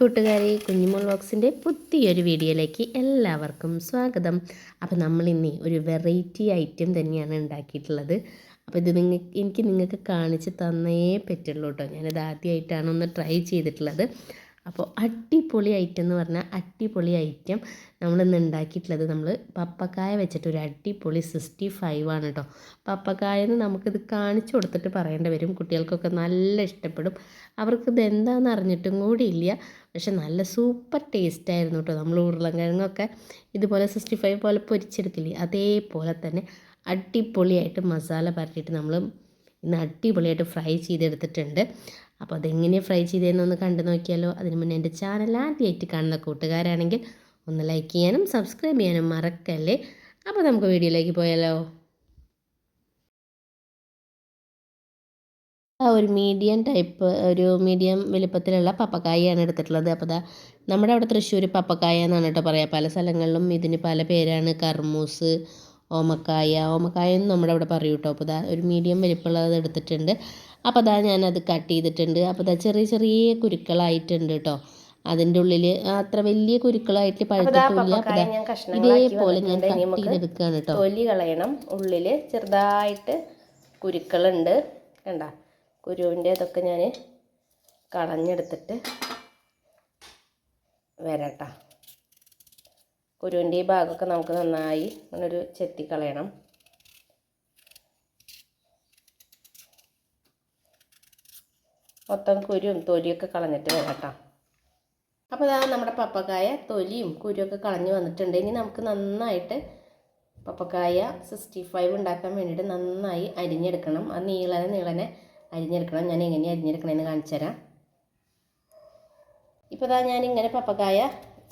കൂട്ടുകാരി കുഞ്ഞുമോൾ ബോക്സിന്റെ പുതിയൊരു വീഡിയോയിലേക്ക് എല്ലാവർക്കും സ്വാഗതം. അപ്പോൾ നമ്മൾ ഇന്ന് ഒരു വെറൈറ്റി ഐറ്റം തന്നെയാണ് ഉണ്ടാക്കിയിട്ടുള്ളത്. അപ്പോൾ ഇത് നിങ്ങൾ എനിക്ക് നിങ്ങൾക്ക് കാണിച്ച് തന്നേ പറ്റുള്ളൂ കേട്ടോ. ഞാനിത് ആദ്യമായിട്ടാണ് ഒന്ന് ട്രൈ ചെയ്തിട്ടുള്ളത്. അപ്പോൾ അടിപൊളി ഐറ്റം എന്ന് പറഞ്ഞാൽ അടിപൊളി ഐറ്റം നമ്മളിന്ന് ഉണ്ടാക്കിയിട്ടുള്ളത്. നമ്മൾ പപ്പക്കായ വെച്ചിട്ട് ഒരു അടിപൊളി സിക്സ്റ്റി ഫൈവ് ആണ് കേട്ടോ. പപ്പക്കായെന്ന് നമുക്കിത് കാണിച്ചു കൊടുത്തിട്ട് പറയേണ്ടി വരും. കുട്ടികൾക്കൊക്കെ നല്ല ഇഷ്ടപ്പെടും. അവർക്കിത് എന്താണെന്ന് അറിഞ്ഞിട്ടും കൂടി ഇല്ല. പക്ഷെ നല്ല സൂപ്പർ ടേസ്റ്റ് ആയിരുന്നു കേട്ടോ നമ്മൾ ഉരുളക്കിഴങ്ങൊക്കെ ഇതുപോലെ സിക്സ്റ്റി ഫൈവ് പോലെ പൊരിച്ചെടുക്കില്ലേ? അതേപോലെ തന്നെ അടിപൊളിയായിട്ട് മസാല പരട്ടിയിട്ട് നമ്മൾ ഇന്ന് അടിപൊളിയായിട്ട് ഫ്രൈ ചെയ്തെടുത്തിട്ടുണ്ട്. അപ്പോൾ അതെങ്ങനെയാണ് ഫ്രൈ ചെയ്തതെന്നൊന്ന് കണ്ടു നോക്കിയാലോ. അതിന് മുന്നേ എന്റെ ചാനൽ ആദ്യമായിട്ട് കാണുന്ന കൂട്ടുകാരാണെങ്കിൽ ഒന്ന് ലൈക്ക് ചെയ്യാനും സബ്സ്ക്രൈബ് ചെയ്യാനും മറക്കല്ലേ. അപ്പോൾ നമുക്ക് വീഡിയോയിലേക്ക് പോയാലോ. ഒരു മീഡിയം ടൈപ്പ് ഒരു മീഡിയം വലിപ്പത്തിലുള്ള പപ്പക്കായാണ് എടുത്തിട്ടുള്ളത്. അപ്പോൾ ദാ നമ്മുടെ അവിടെ തൃശ്ശൂർ പപ്പക്കായ എന്നാണ് കേട്ടോ പറയുക പല സ്ഥലങ്ങളിലും ഇതിന് പല പേരാണ്. കർമൂസ് ഓമക്കായ. ഓമക്കായ എന്ന് നമ്മുടെ അവിടെ പറയൂ കേട്ടോ. അപ്പോൾ ദാ ഒരു മീഡിയം വലിപ്പമുള്ളത് എടുത്തിട്ടുണ്ട്. അപ്പോൾ അതാ ഞാനത് കട്ട് ചെയ്തിട്ടുണ്ട്. അപ്പോൾ ദാ ചെറിയ ചെറിയ കുരുക്കളായിട്ടുണ്ട് കേട്ടോ. അതിന്റെ ഉള്ളിൽ അത്ര വലിയ കുരുക്കളായിട്ട് പഴുത്തിട്ടില്ല. ഇതേപോലെ ഞാൻ കട്ട് ചെയ്തെടുക്കുകയാണ് കേട്ടോ. തൊലി കളയണം. ഉള്ളിൽ ചെറുതായിട്ട് കുരുക്കളുണ്ട്. കണ്ട? കുരുവിന്റെ ഇതൊക്കെ ഞാൻ കളഞ്ഞെടുത്തിട്ട് വരട്ട. കുരുവിന്റെ ഈ ഭാഗമൊക്കെ നമുക്ക് നന്നായി അങ്ങനൊരു ചെത്തിക്കളയണം. മൊത്തം കുരുവും തൊലിയൊക്കെ കളഞ്ഞിട്ട് വരാട്ടോ. അപ്പോൾ ഇതാ നമ്മുടെ പപ്പക്കായ തൊലിയും കുരുവൊക്കെ കളഞ്ഞ് വന്നിട്ടുണ്ട്. ഇനി നമുക്ക് നന്നായിട്ട് പപ്പക്കായ സിക്സ്റ്റി ഫൈവ് ഉണ്ടാക്കാൻ വേണ്ടിയിട്ട് നന്നായി അരിഞ്ഞെടുക്കണം. ആ നീളനെ നീളനെ അരിഞ്ഞെടുക്കണം. ഞാൻ എങ്ങനെയാണ് അരിഞ്ഞെടുക്കണമെന്ന് കാണിച്ചു തരാം. ഇപ്പോൾ ഇതാ ഞാനിങ്ങനെ പപ്പക്കായ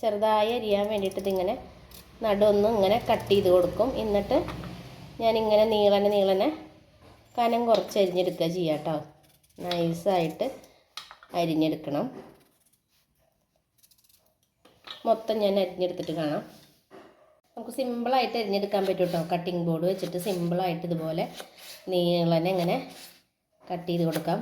ചെറുതായി അരിയാൻ വേണ്ടിയിട്ട് ഇതിങ്ങനെ നടുവൊന്ന് ഇങ്ങനെ കട്ട് ചെയ്ത് കൊടുക്കും. എന്നിട്ട് ഞാനിങ്ങനെ നീളനെ നീളനെ കനം കുറച്ച് അരിഞ്ഞെടുക്കുക ചെയ്യാം കേട്ടോ നൈസായിട്ട് അരിഞ്ഞെടുക്കണം. മൊത്തം ഞാൻ അരിഞ്ഞെടുത്തിട്ട് കാണാം. നമുക്ക് സിമ്പിളായിട്ട് അരിഞ്ഞെടുക്കാൻ പറ്റും കേട്ടോ കട്ടിംഗ് ബോർഡ് വെച്ചിട്ട് സിമ്പിളായിട്ട് ഇതുപോലെ നീളനെ ഇങ്ങനെ കട്ട് ചെയ്ത് കൊടുക്കാം.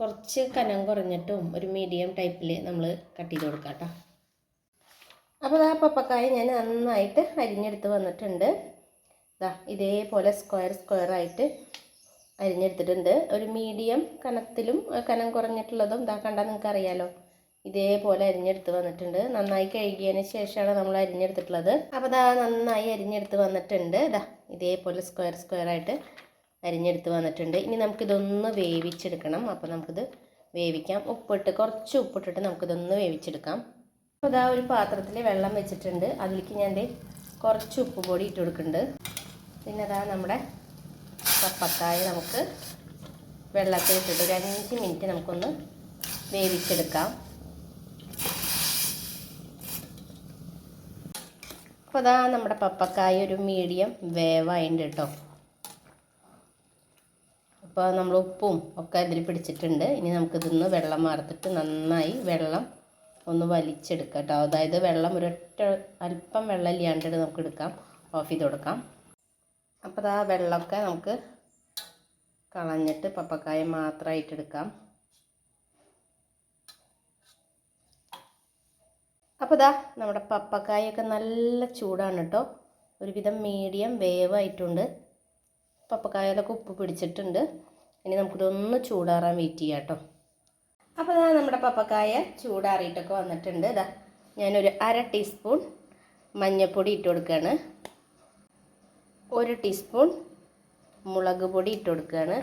കുറച്ച് കനം കുറഞ്ഞിട്ടും ഒരു മീഡിയം ടൈപ്പിൽ നമ്മൾ കട്ട് ചെയ്ത് കൊടുക്കാം കേട്ടോ. അപ്പോൾ ആ പപ്പക്കായ ഞാൻ നന്നായിട്ട് അരിഞ്ഞെടുത്ത് വന്നിട്ടുണ്ട്. ഇതാ ഇതേപോലെ സ്ക്വയർ സ്ക്വയർ ആയിട്ട് അരിഞ്ഞെടുത്തിട്ടുണ്ട്. ഒരു മീഡിയം കനത്തിലും കനം കുറഞ്ഞിട്ടുള്ളതും ഇതാ കണ്ടാൽ നിങ്ങൾക്ക് അറിയാലോ ഇതേപോലെ അരിഞ്ഞെടുത്ത് വന്നിട്ടുണ്ട്. നന്നായി കഴുകിയതിന് ശേഷമാണ് നമ്മൾ അരിഞ്ഞെടുത്തിട്ടുള്ളത്. അപ്പോൾ ഇതാ നന്നായി അരിഞ്ഞെടുത്ത് വന്നിട്ടുണ്ട്. ഇതാ ഇതേപോലെ സ്ക്വയർ സ്ക്വയർ ആയിട്ട് അരിഞ്ഞെടുത്ത് വന്നിട്ടുണ്ട്. ഇനി നമുക്കിതൊന്ന് വേവിച്ചെടുക്കണം. അപ്പോൾ നമുക്കിത് വേവിക്കാം. ഉപ്പിട്ട് കുറച്ച് ഉപ്പിട്ടിട്ട് നമുക്കിതൊന്ന് വേവിച്ചെടുക്കാം. അപ്പോൾ ഇതാ ഒരു പാത്രത്തിൽ വെള്ളം വെച്ചിട്ടുണ്ട്. അതിലേക്ക് ഞാൻ കുറച്ച് ഉപ്പ് പൊടി ഇട്ട് കൊടുക്കുന്നുണ്ട്. പിന്നെ അതാ നമ്മുടെ കപ്പക്കായ നമുക്ക് വെള്ളത്തിൽ ഇട്ടിട്ട് ഒരു അഞ്ച് മിനിറ്റ് നമുക്കൊന്ന് വേവിച്ചെടുക്കാം. അപ്പോൾ അതാ നമ്മുടെ പപ്പക്കായ ഒരു മീഡിയം വേവായിട്ടുണ്ട് കേട്ടോ. അപ്പോൾ നമ്മൾ ഉപ്പും ഒക്കെ ഇതിൽ പിടിച്ചിട്ടുണ്ട്. ഇനി നമുക്കിതൊന്ന് വെള്ളം മാർത്തിട്ട് നന്നായി വെള്ളം ഒന്ന് വലിച്ചെടുക്കാം കേട്ടോ. അതായത് വെള്ളം ഒരൊറ്റ അല്പം വെള്ളം ഇല്ലാണ്ടിട്ട് നമുക്ക് എടുക്കാം. ഓഫ് ചെയ്ത് കൊടുക്കാം. അപ്പോൾ ആ വെള്ളമൊക്കെ നമുക്ക് കളഞ്ഞിട്ട് പപ്പക്കായ മാത്രമായിട്ട് എടുക്കാം. അപ്പോൾ ഇതാ നമ്മുടെ പപ്പക്കായൊക്കെ നല്ല ചൂടാണ് കേട്ടോ. ഒരുവിധം മീഡിയം വേവായിട്ടുണ്ട്. പപ്പക്കായയിലൊക്കെ ഉപ്പ് പിടിച്ചിട്ടുണ്ട്. ഇനി നമുക്കിതൊന്ന് ചൂടാറാൻ വെയിറ്റ് ചെയ്യാം കേട്ടോ അപ്പോൾ ഇതാ നമ്മുടെ പപ്പക്കായ ചൂടാറിയിട്ടൊക്കെ വന്നിട്ടുണ്ട്. ഇതാ ഞാനൊരു അര ടീസ്പൂൺ മഞ്ഞൾപ്പൊടി ഇട്ട് കൊടുക്കുകയാണ് ഒരു ടീസ്പൂൺ മുളക് പൊടി ഇട്ട് കൊടുക്കുകയാണ്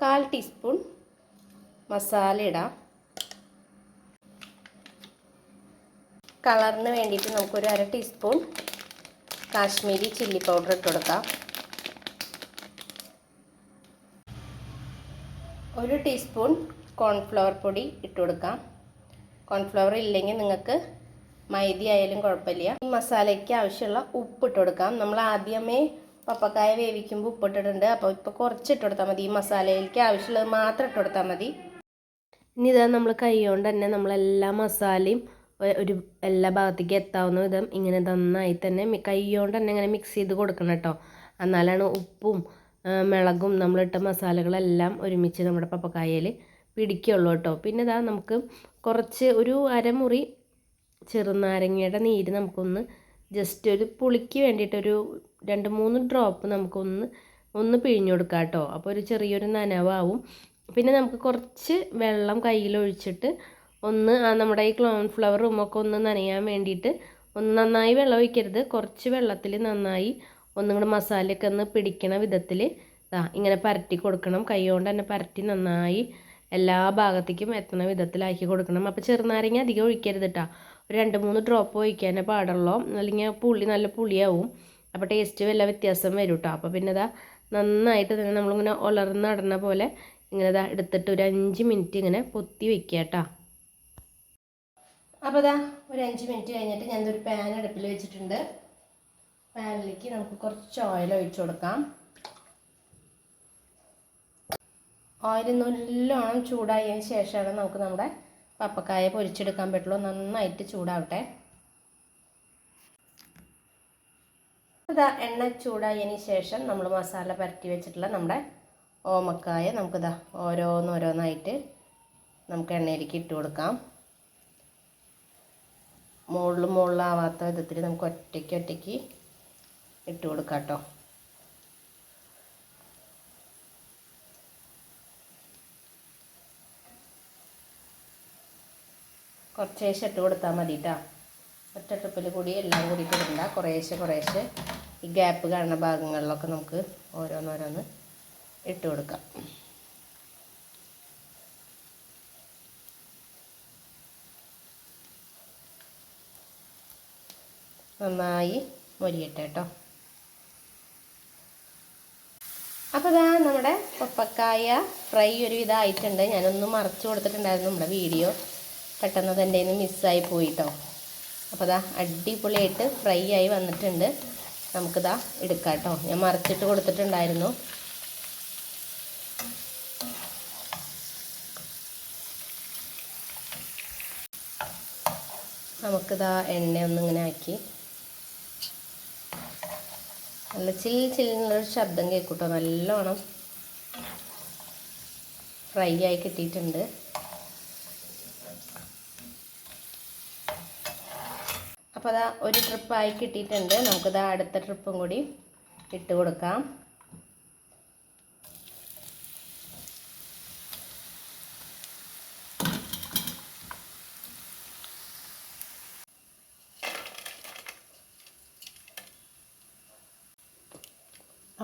കാൽ ടീസ്പൂൺ മസാല ഇടാം. കളറിന് വേണ്ടിയിട്ട് നമുക്കൊരു അര ടീസ്പൂൺ കാശ്മീരി ചില്ലി പൗഡർ ഇട്ട് കൊടുക്കാം. ഒരു ടീസ്പൂൺ കോൺഫ്ലവർ പൊടി ഇട്ട് കൊടുക്കാം. കോൺഫ്ലവർ ഇല്ലെങ്കിൽ നിങ്ങൾക്ക് മൈദ ആയാലും കുഴപ്പമില്ല. ഈ മസാലയ്ക്ക് ആവശ്യമുള്ള ഉപ്പ് ഇട്ട് കൊടുക്കാം. നമ്മൾ ആദ്യമേ പപ്പക്കായ വേവിക്കുമ്പോൾ ഉപ്പിട്ടിട്ടുണ്ട് അപ്പോൾ ഇപ്പോൾ കുറച്ച് ഇട്ട് കൊടുത്താൽ മതി. ഈ മസാലയിലേക്ക് ആവശ്യമുള്ളത് മാത്രം ഇട്ട് കൊടുത്താൽ മതി. ഇനി ഇതാ നമ്മൾ കൈ കൊണ്ട് തന്നെ നമ്മളെല്ലാ മസാലയും ഒരു എല്ലാ ഭാഗത്തേക്ക് എത്താവുന്ന വിധം ഇങ്ങനെ നന്നായി തന്നെ കൈ കൊണ്ട് തന്നെ ഇങ്ങനെ മിക്സ് ചെയ്ത് കൊടുക്കണം കേട്ടോ. എന്നാലാണ് ഉപ്പും മിളകും നമ്മളിട്ട മസാലകളെല്ലാം ഒരുമിച്ച് നമ്മുടെ പപ്പക്കായയിൽ പിടിക്കുള്ളൂ കേട്ടോ. പിന്നെ ഇതാ നമുക്ക് കുറച്ച് ഒരു അരമുറി ചെറുനാരങ്ങയുടെ നീര് നമുക്കൊന്ന് ജസ്റ്റ് ഒരു പുളിക്ക് വേണ്ടിയിട്ടൊരു രണ്ട് മൂന്ന് ഡ്രോപ്പ് നമുക്കൊന്ന് ഒന്ന് പിഴിഞ്ഞു കൊടുക്കാം കേട്ടോ. അപ്പോൾ ഒരു ചെറിയൊരു നനവാവും. പിന്നെ നമുക്ക് കുറച്ച് വെള്ളം കയ്യിലൊഴിച്ചിട്ട് ഒന്ന് നമ്മുടെ ഈ കോൺഫ്ലവറും ഒക്കെ ഒന്ന് നനയാൻ വേണ്ടിയിട്ട് ഒന്ന് നന്നായി വെള്ളം ഒഴിക്കരുത് കുറച്ച് വെള്ളത്തിൽ നന്നായി ഒന്നും കൂടെ മസാലയൊക്കെ ഒന്ന് പിടിക്കണ വിധത്തിൽ ഇതാ ഇങ്ങനെ പരട്ടി കൊടുക്കണം. കൈകൊണ്ട് തന്നെ പരട്ടി നന്നായി എല്ലാ ഭാഗത്തേക്കും എത്തണ വിധത്തിലാക്കി കൊടുക്കണം. അപ്പോൾ ചെറുനാരങ്ങ അധികം ഒഴിക്കരുത് കേട്ടോ ഒരു രണ്ട് മൂന്ന് ഡ്രോപ്പ് ഒഴിക്കാനേ പാടുള്ളൂ. അല്ലെങ്കിൽ പുളി നല്ല പുളിയാവും. അപ്പോൾ ടേസ്റ്റ് വല്ല വ്യത്യാസം വരും കേട്ടോ അപ്പോൾ പിന്നെ ഇതാ നന്നായിട്ട് തന്നെ നമ്മളിങ്ങനെ ഉലർന്ന് നടന്ന പോലെ ഇങ്ങനെ ഇതാ എടുത്തിട്ട് ഒരു അഞ്ച് മിനിറ്റ് ഇങ്ങനെ പൊത്തി വെക്കുക കേട്ടോ അപ്പോൾ ഇതാ ഒരു അഞ്ച് മിനിറ്റ് കഴിഞ്ഞിട്ട് ഞാനൊരു പാൻ അടുപ്പിൽ വെച്ചിട്ടുണ്ട്. പാനിലേക്ക് നമുക്ക് കുറച്ച് ഓയിൽ ഒഴിച്ചു കൊടുക്കാം. ഓയിൽ നല്ലോണം ചൂടായതിന് ശേഷമാണ് നമുക്ക് നമ്മുടെ പപ്പക്കായ പൊരിച്ചെടുക്കാൻ പറ്റുള്ളൂ. നന്നായിട്ട് ചൂടാവട്ടെ. ഇതാ എണ്ണ ചൂടായതിന് ശേഷം നമ്മൾ മസാല പരട്ടി വെച്ചിട്ടുള്ള നമ്മുടെ ഓമക്കായ നമുക്കിതാ ഓരോന്നോരോന്നായിട്ട് നമുക്ക് എണ്ണയിലേക്ക് ഇട്ട് കൊടുക്കാം. മുകളിൽ മുകളിലാവാത്ത വിധത്തിൽ നമുക്ക് ഒറ്റയ്ക്ക് ഒറ്റയ്ക്ക് ഇട്ട് കൊടുക്കാം കേട്ടോ കുറച്ചേശ്ശെ ഇട്ട് കൊടുത്താൽ മതി കേട്ടോ ഒറ്റ ട്രിപ്പിൽ കൂടി എല്ലാം കൂടി ഇടണ്ട കുറേശ്ശെ കുറേശ്ശെ ഈ ഗ്യാപ്പ് കാണുന്ന ഭാഗങ്ങളിലൊക്കെ നമുക്ക് ഓരോന്നോരോന്ന് ഇട്ട് കൊടുക്കാം. നന്നായി മൊരിയട്ടെ കേട്ടോ അപ്പോൾ ഇതാ നമ്മുടെ പപ്പക്കായ ഫ്രൈ ഒരു വിധമായിട്ടുണ്ട് ഞാനൊന്ന് മറച്ചു കൊടുത്തിട്ടുണ്ടായിരുന്നു നമ്മുടെ വീഡിയോ. പെട്ടെന്ന് എന്റെ മിസ്സായി പോയിട്ടോ. അപ്പോൾ ഇതാ അടിപൊളിയായിട്ട് ഫ്രൈ ആയി വന്നിട്ടുണ്ട്. നമുക്കിതാ എടുക്കാം കേട്ടോ ഞാൻ മറച്ചിട്ട് കൊടുത്തിട്ടുണ്ടായിരുന്നു. നമുക്കിതാ എണ്ണ ഒന്നിങ്ങനെ ആക്കി. നല്ല ചിൽ ചില്ലുള്ളൊരു ശബ്ദം കേൾക്കൂട്ടോ. നല്ലോണം ഫ്രൈ ആയി കിട്ടിയിട്ടുണ്ട്. അപ്പോൾ അതാ ഒരു ട്രിപ്പായി കിട്ടിയിട്ടുണ്ട്. നമുക്കിതാ അടുത്ത ട്രിപ്പും കൂടി ഇട്ട് കൊടുക്കാം.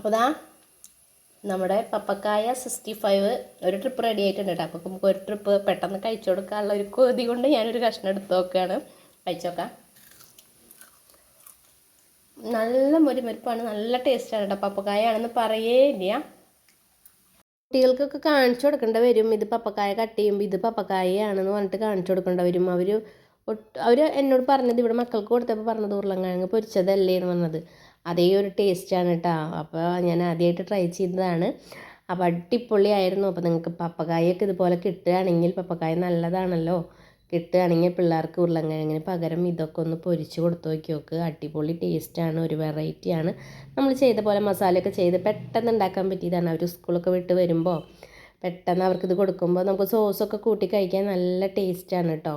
അപ്പോൾ ദാ നമ്മുടെ പപ്പക്കായ സിക്സ്റ്റി ഫൈവ് ഒരു ട്രിപ്പ് റെഡി ആയിട്ടുണ്ട് കേട്ടോ അപ്പോൾ നമുക്ക് ഒരു ട്രിപ്പ് പെട്ടെന്ന് കഴിച്ചു കൊടുക്കാനുള്ള ഒരു കൊതി കൊണ്ട് ഞാനൊരു കഷ്ണം എടുത്ത് നോക്കുകയാണ് കഴിച്ചു നോക്കാം. നല്ല മുരിമുരിപ്പാണ് നല്ല ടേസ്റ്റാണ് കേട്ടോ പപ്പക്കായ ആണെന്ന് പറയേ ഇല്ല. കുട്ടികൾക്കൊക്കെ കാണിച്ചു കൊടുക്കേണ്ട വരും. ഇത് പപ്പക്കായ കട്ട് ചെയ്യുമ്പോൾ ഇത് പപ്പക്കായയാണെന്ന് പറഞ്ഞിട്ട് കാണിച്ചു കൊടുക്കേണ്ട വരും. അവർ അവർ എന്നോട് പറഞ്ഞത് ഇവിടെ മക്കൾക്ക് കൊടുത്തപ്പോൾ പറഞ്ഞത് ഉരുളൻകിഴങ്ങ് പൊരിച്ചതല്ലേ എന്ന് പറഞ്ഞത്. അതേ ഒരു ടേസ്റ്റാണ് കേട്ടോ അപ്പോൾ ഞാൻ ആദ്യമായിട്ട് ട്രൈ ചെയ്തതാണ്. അപ്പോൾ അടിപൊളിയായിരുന്നു. അപ്പോൾ നിങ്ങൾക്ക് പപ്പക്കായൊക്കെ ഇതുപോലെ കിട്ടുകയാണെങ്കിൽ പപ്പക്കായ നല്ലതാണല്ലോ. കിട്ടുകയാണെങ്കിൽ പിള്ളേർക്ക് ഉരുളങ്കിഴങ്ങിന് പകരം ഇതൊക്കെ ഒന്ന് പൊരിച്ച് കൊടുത്തു നോക്കി നോക്ക്. അടിപൊളി ടേസ്റ്റാണ് ഒരു വെറൈറ്റിയാണ് നമ്മൾ ചെയ്ത പോലെ മസാലയൊക്കെ ചെയ്ത് പെട്ടെന്ന് ഉണ്ടാക്കാൻ പറ്റിയതാണ്. അവർ സ്കൂളൊക്കെ വിട്ട് വരുമ്പോൾ പെട്ടെന്ന് അവർക്കിത് കൊടുക്കുമ്പോൾ നമുക്ക് സോസൊക്കെ കൂട്ടി കഴിക്കാൻ നല്ല ടേസ്റ്റാണ് കേട്ടോ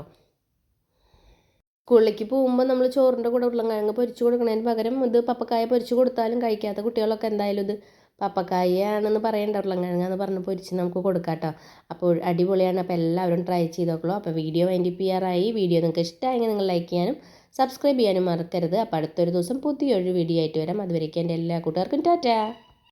സ്കൂളിലേക്ക് പോകുമ്പോൾ നമ്മൾ ചോറിന്റെ കൂടെ ഉരുളങ്കിഴങ്ങ് പൊരിച്ച് കൊടുക്കുന്നതിന് പകരം ഇത് പപ്പക്കായ പൊരിച്ച് കൊടുത്താലും കഴിക്കാത്ത കുട്ടികളൊക്കെ എന്തായാലും ഇത് പപ്പക്കായാണെന്ന് പറയേണ്ട ഉരുളൻകിഴങ്ങാന്ന് പറഞ്ഞ് പൊരിച്ച് നമുക്ക് കൊടുക്കാം കേട്ടോ അപ്പോൾ അടിപൊളിയാണ്. അപ്പോൾ എല്ലാവരും ട്രൈ ചെയ്ത് നോക്കുള്ളൂ അപ്പോൾ വീഡിയോ വൈൻഡ് ചെയ്യാറായി വീഡിയോ നിങ്ങൾക്ക് ഇഷ്ടമായെങ്കിൽ നിങ്ങൾ ലൈക്ക് ചെയ്യാനും സബ്സ്ക്രൈബ് ചെയ്യാനും മറക്കരുത്. അപ്പോൾ അടുത്തൊരു ദിവസം പുതിയൊരു വീഡിയോ ആയിട്ട് വരാം. അതുവരേക്കും എന്റെ എല്ലാ കൂട്ടുകാർക്കും ടാറ്റാ.